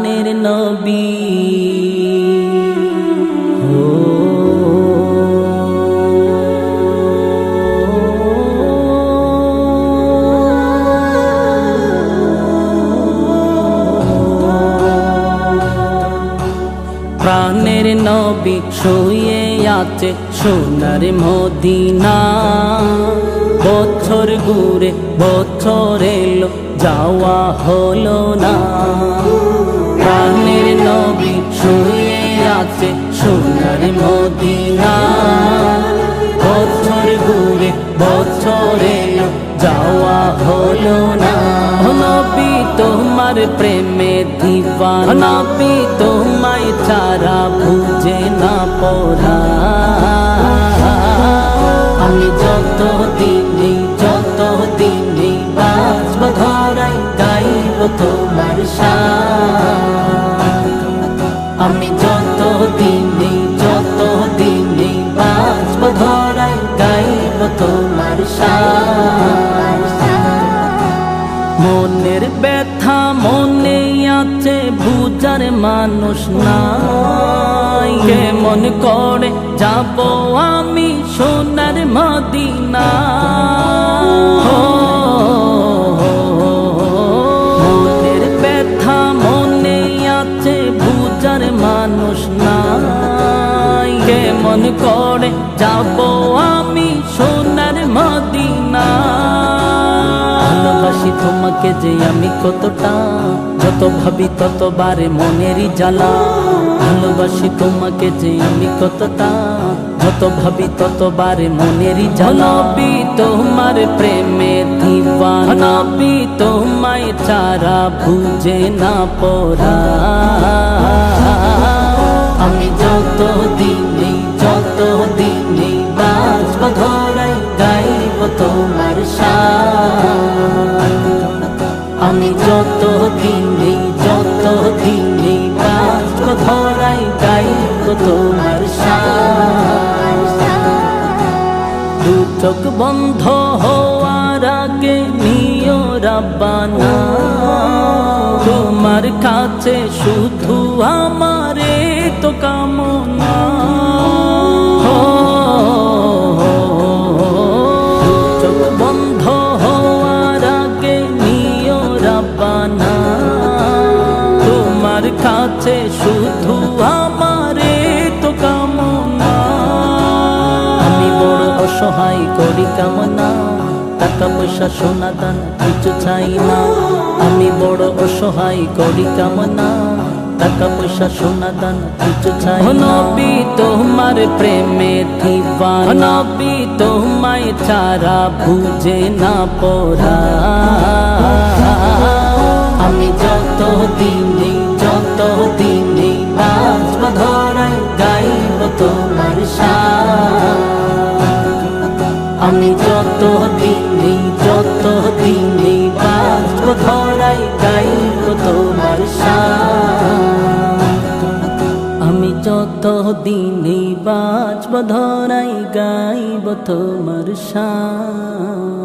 প্রাণের নবী। প্রাণের নবী শুয়ে আছে সোনার মদিনা। বছর ঘুরে বছর এলো, যাওয়া হলো না। প্রাণের নবী শুয়ে আছে সোনার মদিনা। বছর ঘুরে বছর যাওয়া হলো না। নবী, তোমার প্রেমে দিবানা। নবী, তোমায় ছাড়া বুঝে না পড়া। আমি যত দিনে যত দিনে বাঁচব, ধরাই গাইব তোমার শান মনের ব্যথা মনে আছে, বুঝার মানুষ নাই। কেমন করে যাব আমি সোনার মদিনা মনের ব্যথা মনে আছে, বুঝার মানুষ নাই। কেমন করে যাব ভালোবাসি তোমাকে যে আমি কতটা যত ভাবি ততবারে মনেরই জ্বালা। ভালোবাসি তোমাকে যে আমি কতটা যত ভাবি ততবারে মনেরই জ্বালা। নবী তোমার প্রেমে দিবানা নবী তোমায় চারা বুঝে না পড়া। আমি যত দিনে যত দিনে বাঁচব ধরাই গাইব তোমার শান যত দিনে যত দিনে বাঁচব ধরাই গাইব তোমার দু চোখ বন্ধ হওয়ার আগে নিও রাব্বানা। তোমার কাছে শুধু আমারে তো কামনা। কাছে শুধু আমারে তো কামনা। আমি বড় অসহায় করি কামনা টাকা পয়সা সোনা দান কিছু চাই না। আমি বড় অসহায় করি কামনা টাকা পয়সা সোনা দান কিছু চাই নবী তোমার প্রেমে দিবানা। নবী তোমায় ছাড়া বুঝে না পড়া। শান আমি যত দিনে যত দিনে বাঁচব ধরাই গাইব তোমার আমি যত দিনে বাঁচব ধরাই গাইব তোমার শান